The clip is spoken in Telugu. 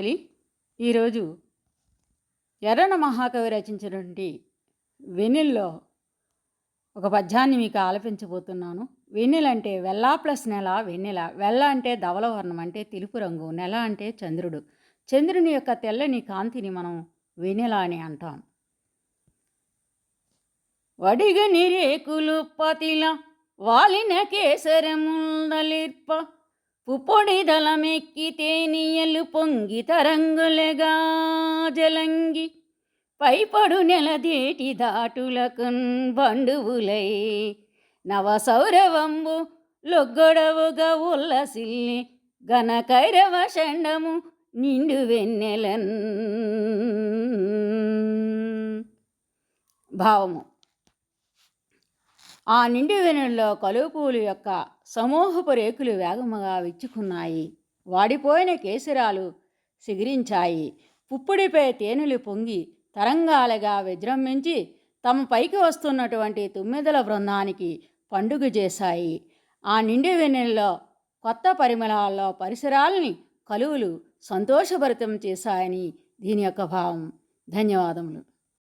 తెలి. ఈరోజు ఎర్రన మహాకవి రచించినటువంటి వెన్నెల్లో ఒక పద్యాన్ని మీకు ఆలపించబోతున్నాను. వెన్నెల అంటే వెల్లా ప్లస్ నెల వెన్నెల. వెల్ల అంటే ధవలవర్ణం అంటే తెలుపు రంగు నెల అంటే చంద్రుడు. చంద్రుని యొక్క తెల్లని కాంతిని మనం వెన్నెల అని అంటాం. వడిగ నిరేకులు పతిల వాలిన కేసరముందలిర్ప పుప్పొడి దళమెక్కి తేనియలు పొంగి తరంగులగా జలంగి పైపడు నెలదేటి దాటులకున్ బండువులై. నవ సౌరవంబు లొగ్గొడవుగా ఉల్లసిల్లి ఘనకైరవ షండము నిండు వెన్నెలన్. భావము. ఆ నిండు వెనుల్లో కలుపులు యొక్క సమూహపు రేకులు వేగముగా విచ్చుకున్నాయి. వాడిపోయిన కేసరాలు సిగిరించాయి. పుప్పుడిపై తేనెలు పొంగి తరంగాలుగా విజృంభించి తమ పైకి వస్తున్నటువంటి తుమ్మెదల బృందానికి పండుగ చేశాయి. ఆ నిండు వెన్నెల్లో కొత్త పరిమళాల్లో పరిసరాలని కలువులు సంతోషభరితం చేశాయని దీని యొక్క భావం. ధన్యవాదములు.